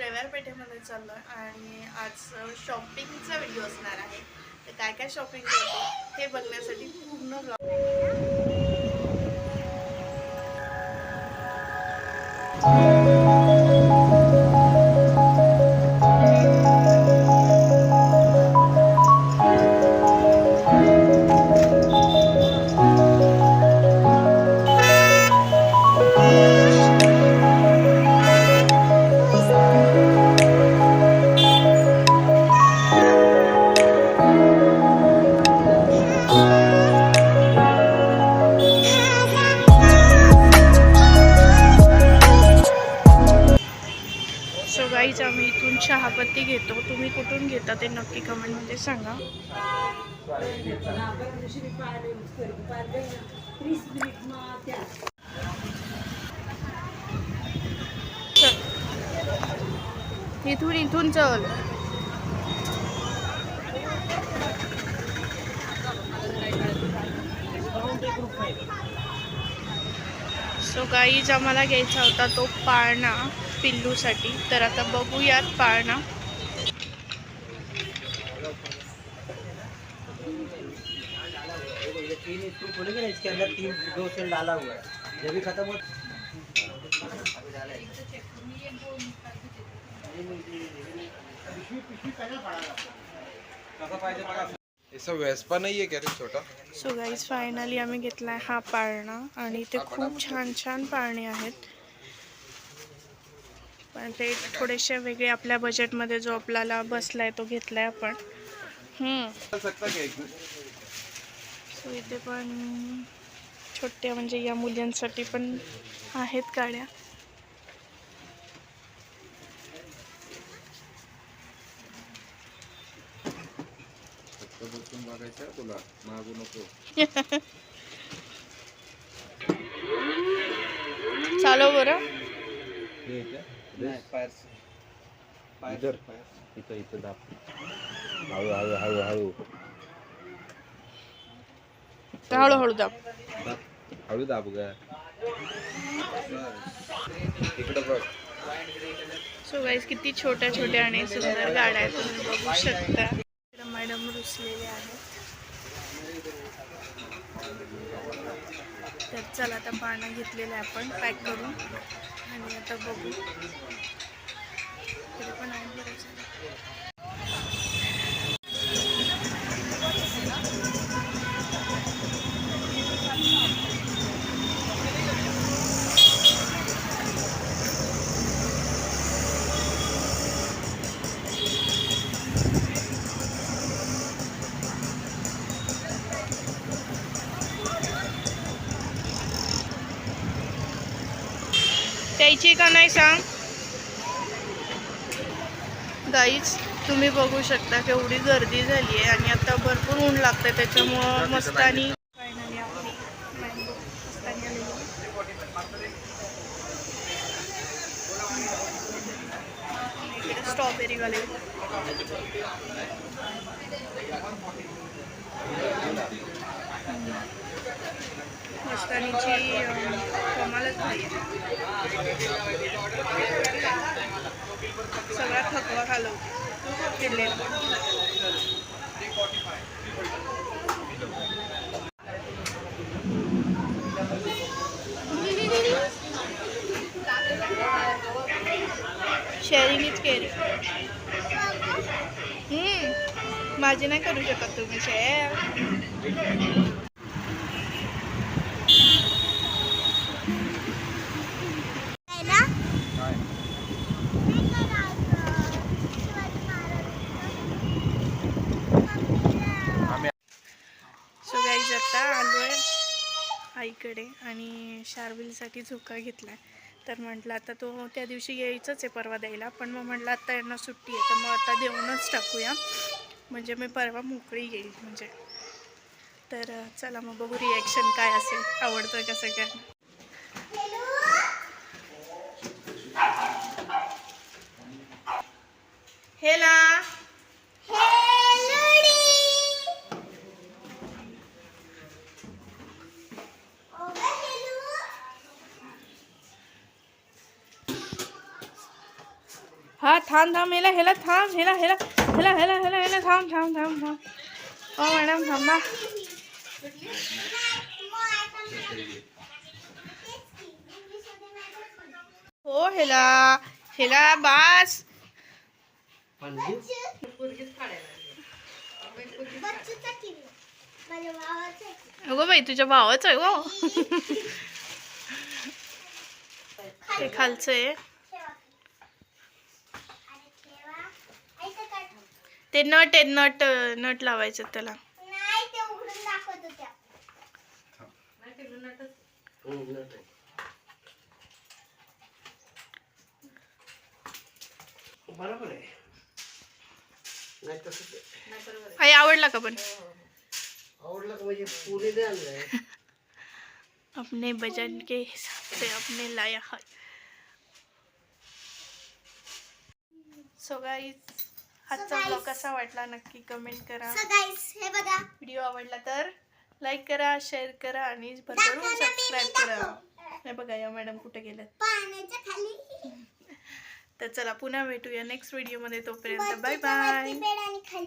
रविवार पेठेमध्ये चाललो आहे आणि आज शॉपिंगचा व्हिडिओ असणार आहे. तर काय काय शॉपिंग करतो हे बघण्यासाठी पूर्ण गाईज आम्ही इथून चहापत्ती घेतो. तुम्ही कुठून घेता ते नक्की कमेंटमध्ये सांगा. चल. इथून इथून चल. सो गाईज आम्हाला घ्यायचा होता तो पाळणा. पिल्लूसाठी. तर आता बघूयात पाळणा. तीन स्क्रू खोलेंगे ना इसके अंदर तीन दो सेल डाला हुआ है जब भी खत्म हो अभी डाला है। ऐसा वेस्पा नहीं है क्या रे छोटा? सो गाईज फायनली आम्ही घेतलाय हा पाळणा आणि ते खूप छान छान पाळणे आहेत. पण ते थोडेसे वेगळे आपल्या बजेटमध्ये जो आपल्याला बसलाय तो घेतलाय आपण. हम्म. चल सकता क्या एक सो इथे पण छोट्या म्हणजे या मुलींसाठी पण आहेत गाड्या. आहे तुला मागू नको चालव बरं इथं इथं दाब. हळू हळू हळू हळू. हळूहळू दाब. दाब. हळू दाब ग. इकडं बघ. सो गाईज किती छोट्या छोट्या आणि सुंदर गाड्या आहेत तुम्ही बघू शकता. मॅडम रुसलेले आहेत. तर चला आता पानं घेतलेलं आहे आपण पॅक करून आणि आता बघू. तरी पण आहे बरेच द्यायची का नाही सांग? गाईच तुम्ही बघू शकता केवढी गर्दी झाली आहे आणि आता भरपूर ऊन लागतंय त्याच्यामुळं मस्त आणि स्ट्रॉबेरीवाले मस्तानीची कमालच नाही सगळा थकवा फिरलेला शेअरिंग इज केअरिंग माझी नाही करू शकत तुम्ही शेअर सो गाईज आता आलो आहे आईकडे आणि शार्विलसाठी झोका घेतला आहे तर म्हटलं आता तो त्या दिवशी यायचंच आहे परवा द्यायला. पण मग म्हटलं आता यांना सुट्टी आहे तर मग आता देऊनच टाकूया. म्हणजे मी परवा मोकळी येईल म्हणजे. तर चला मग बघू रिॲक्शन काय असेल. आवडतं कसं काय हेला हा थांब थांब हेला हेला थांब हेला हेला हेला हेला हेला हेला थांब थांब थांब थांब हो मॅडम थांबा हो हेला हेला बास अगो बाई तुझ्या भावाचं आहे हो ते खालचं आहे ते नट आहे नट नट लावायचं त्याला. बरोबर आहे. नाही तसं आई आवडला का पण? आवडलं का म्हणजे पुणे अपने बजन के हिसाब से अपने लाया है सो गाईज आजचा ब्लॉग कसा वाटला नक्की कमेंट करा. हे बघा. व्हिडिओ आवडला तर लाईक करा शेअर करा आणि भरभरून सबस्क्राईब करा. हे बघा या मॅडम कुठे गेल्यात? पाण्याच्या खाली. तर चला पुन्हा भेटूया नेक्स्ट व्हिडिओमध्ये तोपर्यंत बाय वरती बाय बेड आणि खाली?